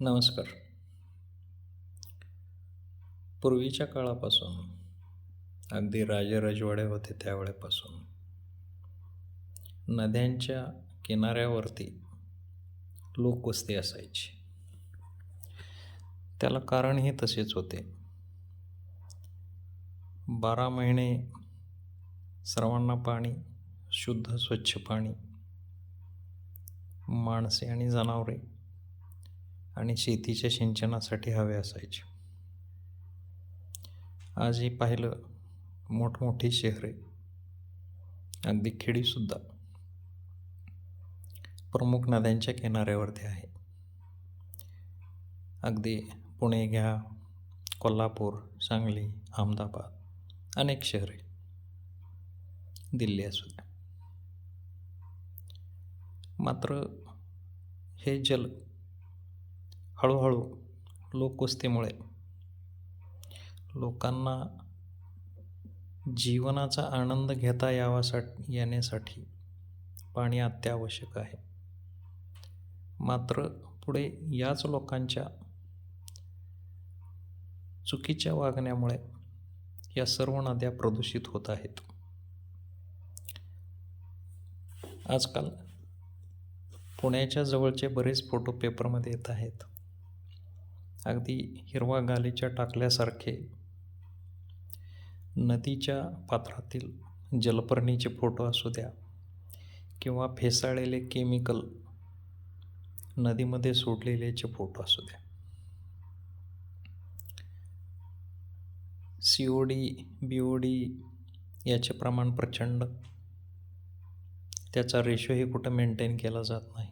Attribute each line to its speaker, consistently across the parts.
Speaker 1: नमस्कार. पूर्वीच्या काळापासून अगदी राजेरजवाडे होते त्यावेळेपासून नद्यांच्या किनाऱ्यावरती लोकवस्ती असायची. त्याला कारणही तसेच होते. बारा महिने सर्वांना पाणी शुद्ध स्वच्छ पाणी माणसे आणि जनावरे आणि शेतीच्या सिंचनासाठी हवे असायचे. आजही पाहिलं मोठमोठी शहरे अगदी खेडीसुद्धा प्रमुख नद्यांच्या किनाऱ्यावरती आहे. अगदी पुणे घ्या कोल्हापूर सांगली अहमदाबाद अनेक शहरे दिल्ली असू द्या. मात्र हे जल हळूहळू लोकवस्तीमुळे लोकांना जीवनाचा आनंद घेता यावासाठी येण्यासाठी पाणी अत्यावश्यक आहे. मात्र पुढे याच लोकांच्या चुकीच्या वागण्यामुळे या सर्व नद्या प्रदूषित होत आहेत. आजकाल पुण्याच्या जवळचे बरेच फोटो पेपरमध्ये येत आहेत. अगदी हिरवा गालीच्या टाकल्यासारखे. नदीच्या पात्रातील जलपर्णीचे फोटो असू द्या किंवा फेसाळलेले केमिकल नदीमध्ये सोडलेलेचे फोटो असू द्या. C O D B O D याचे प्रमाण प्रचंड. त्याचा रेशोही कुठं मेंटेन केला जात नाही.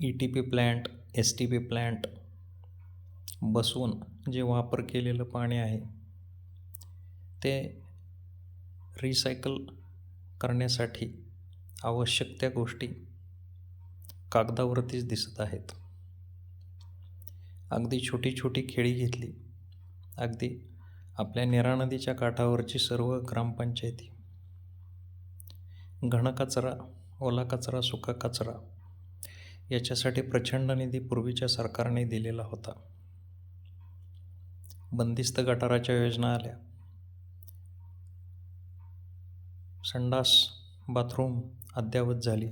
Speaker 1: E T P plant S T P plant बसवून जे वापर केलेलं पाणी आहे ते रिसायकल करण्यासाठी आवश्यक त्या गोष्टी कागदावरतीच दिसत आहेत. अगदी छोटी छोटी खेळी घेतली. अगदी आपल्या निरा नदीच्या काठावरची सर्व ग्रामपंचायती. घनकचरा ओला कचरा सुका कचरा याच्यासाठी प्रचंड निधी पूर्वीच्या सरकारने दिलेला होता. बंदिस्त गटाराच्या योजना आल्या. संडास बाथरूम अद्यावत झाली.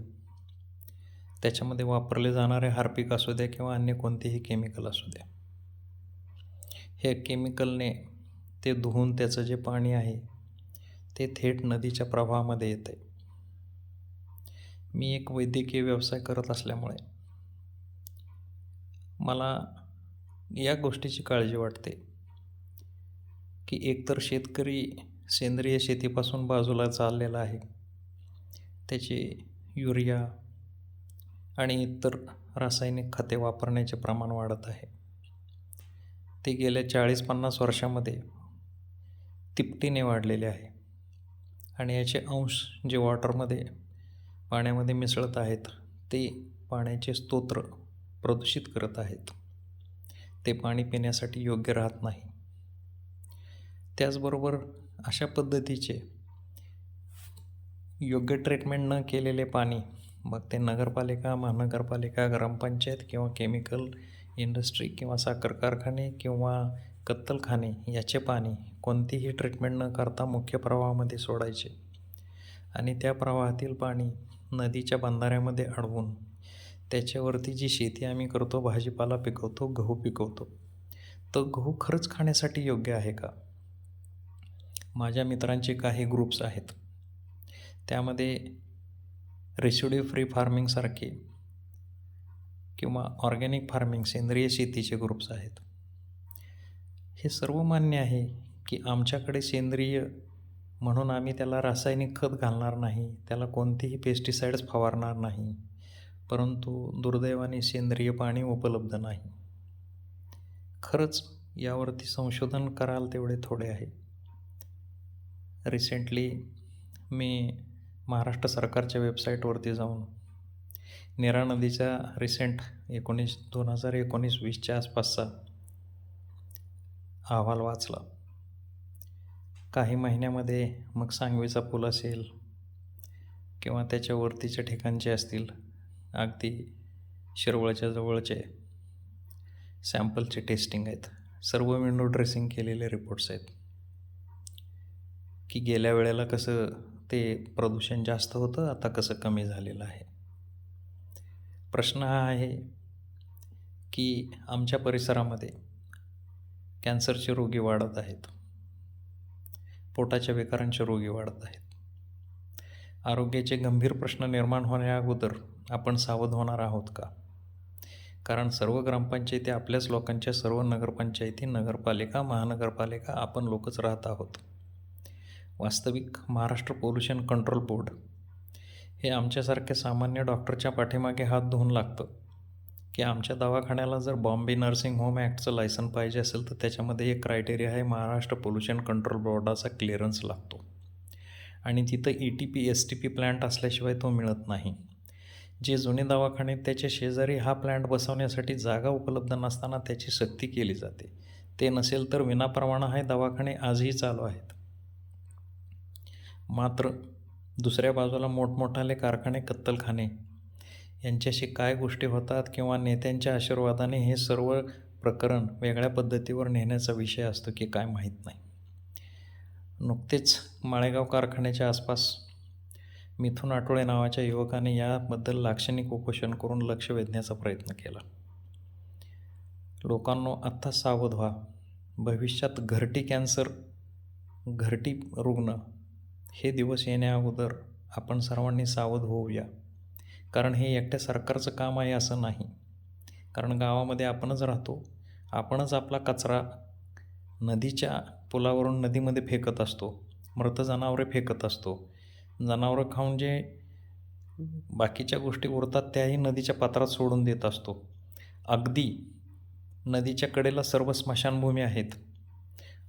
Speaker 1: त्याच्यामध्ये वापरले जाणारे हार्पिक असू द्या किंवा अन्य कोणतेही केमिकल असू द्या हे केमिकलने ते धुवून त्याचं जे पाणी आहे ते थेट नदीच्या प्रवाहामध्ये येते. मी एक वैद्यकीय व्यवसाय करत असल्यामुळे मला या गोष्टीची काळजी वाटते. की एकतर शेतकरी सेंद्रिय शेतीपासून बाजूला चाललेला आहे. त्याचे युरिया आणि इतर रासायनिक खते वापरण्याचे प्रमाण वाढत आहे. ते गेल्या चाळीस पन्नास वर्षामध्ये तिपटीने वाढलेले आहे. आणि याचे अंश जे वॉटरमध्ये पाण्यामध्ये मिसळत आहेत ते पाण्याचे स्तोत्र प्रदूषित करत आहेत. ते पाणी पिण्यासाठी योग्य राहत नाही. त्याचबरोबर अशा पद्धतीचे योग्य ट्रीटमेंट न केलेले पाणी मग ते नगरपालिका महानगरपालिका ग्रामपंचायत किंवा केमिकल इंडस्ट्री किंवा साखर कारखाने किंवा कत्तलखाने याचे पाणी कोणतीही ट्रीटमेंट न करता मुख्य प्रवाहामध्ये सोडायचे. आणि त्या प्रवाहातील पाणी नदीच्या बंधाऱ्यामध्ये अडवून त्याच्यावरती जी शेती आम्ही करतो भाजीपाला पिकवतो गहू पिकवतो तर गहू खरंच खाण्यासाठी योग्य आहे का? माझ्या मित्रांचे काही ग्रुप्स आहेत. त्यामध्ये रेसिड्यू फ्री फार्मिंगसारखे किंवा ऑर्गॅनिक फार्मिंग सेंद्रिय शेतीचे ग्रुप्स आहेत. हे सर्व मान्य आहे की आमच्याकडे सेंद्रिय म्हणून आम्ही त्याला रासायनिक खत घालणार नाही त्याला कोणतीही पेस्टिसाइड्स फवारणार नाही परंतु दुर्दैवाने सेंद्रिय पाणी उपलब्ध नाही. खरंच यावरती संशोधन कराल तेवढे थोडे आहे. रिसेंटली मी महाराष्ट्र सरकारच्या वेबसाईटवरती जाऊन नीरा नदीच्या रिसेंट एकोणीस दोन हजार एकोणीस वीसच्या आसपासचा अहवाल वाचला. काही महिन्यामध्ये मग सांगवीचा पूल असेल किंवा त्याच्या वरतीच्या ठिकाणचे असतील अगदी शिरवळच्या जवळचे सॅम्पलचे टेस्टिंग आहेत. सर्व विंडो ड्रेसिंग केलेले रिपोर्ट्स आहेत. की गेल्या वेळेला कसं ते प्रदूषण जास्त होतं आता कसं कमी झालेलं आहे? प्रश्न हा आहे की आमच्या परिसरामध्ये कॅन्सरचे रोगी वाढत आहेत. पोटाच्या विकारांचे रोगी वाढत आहेत. आरोग्याचे गंभीर प्रश्न निर्माण होण्या अगोदर आपण सावध होणार आहोत का? कारण सर्व ग्रामपंचायती आपल्याच लोकांच्या सर्व नगरपंचायती नगरपालिका महानगरपालिका आपण लोकच राहत आहोत. वास्तविक महाराष्ट्र पोल्युशन कंट्रोल बोर्ड हे आमच्यासारख्या सामान्य डॉक्टरच्या पाठीमागे हात धुवून लागतं. की आमच्या दवाखान्याला जर बॉम्बे नर्सिंग होम ॲक्टचं लायसन पाहिजे असेल तर त्याच्यामध्ये एक क्रायटेरिया आहे महाराष्ट्र पोल्युशन कंट्रोल बोर्डाचा क्लिअरन्स लागतो. आणि तिथं E T P S T P plant असल्याशिवाय तो मिळत नाही. जे जुने दवाखाने त्याच्या शेजारी हा प्लॅन्ट बसवण्यासाठी जागा उपलब्ध नसताना त्याची सक्ती केली जाते. ते नसेल तर विनाप्रमाण हे दवाखाने आजही चालू आहेत. मात्र दुसऱ्या बाजूला मोठमोठाले कारखाने कत्तलखाने यांच्याशी काय गोष्टी होतात किंवा नेत्यांच्या आशीर्वादाने हे सर्व प्रकरण वेगळ्या पद्धतीवर नेण्याचा विषय असतो की काय माहीत नाही. नुकतेच माळेगाव कारखान्याच्या आसपास मिथुन आठोळे नावाच्या युवकाने याबद्दल लाक्षणिक उपोषण करून लक्ष वेधण्याचा प्रयत्न केला. लोकांनो आत्ता सावध व्हा. भविष्यात घरटी कॅन्सर घरटी रुग्ण हे दिवस येण्या अगोदर आपण सर्वांनी सावध होऊया. कारण हे एकट्या सरकारचं काम आहे असं नाही. कारण गावामध्ये आपणच राहतो. आपणच आपला कचरा नदीच्या पुलावरून नदीमध्ये फेकत असतो. मृत जनावरे फेकत असतो. जनावरं खाऊन जे बाकीच्या गोष्टी उरतात त्याही नदीच्या पात्रात सोडून देत असतो. अगदी नदीच्या कडेला सर्व स्मशानभूमी आहेत.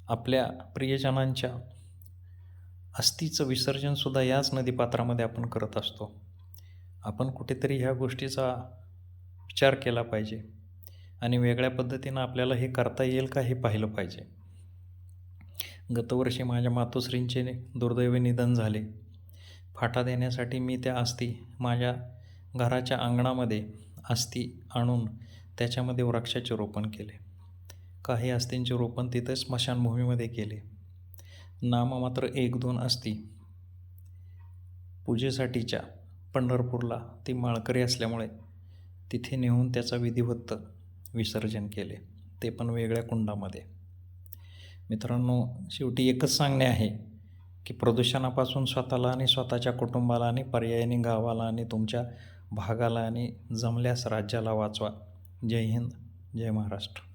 Speaker 1: आपल्या प्रियजनांच्या अस्थीचं विसर्जनसुद्धा याच नदीपात्रामध्ये आपण करत असतो. आपण कुठेतरी ह्या गोष्टीचा विचार केला पाहिजे. आणि वेगळ्या पद्धतीनं आपल्याला हे करता येईल का हे पाहिलं पाहिजे. गतवर्षी माझ्या मातोश्रींचे दुर्दैवी निधन झाले. फाटा देण्यासाठी मी त्या अस्थी माझ्या घराच्या अंगणामध्ये अस्थी आणून त्याच्यामध्ये वृक्षाचे रोपण केले. काही अस्थींचे रोपण तिथे स्मशानभूमीमध्ये केले. नाममात्र एक दोन अस्थी पूजेसाठीच्या पंढरपूरला ती माळकरी असल्यामुळे तिथे नेऊन त्याचा विधिवत विसर्जन केले. ते पण वेगळ्या कुंडामध्ये. मित्रांनो शेवटी एकच सांगणे आहे की प्रदूषणापासून स्वतःला आणि स्वतःच्या कुटुंबाला आणि पर्यायाने गावाला आणि तुमच्या भागाला आणि जमल्यास राज्याला वाचवा. जय हिंद जय महाराष्ट्र.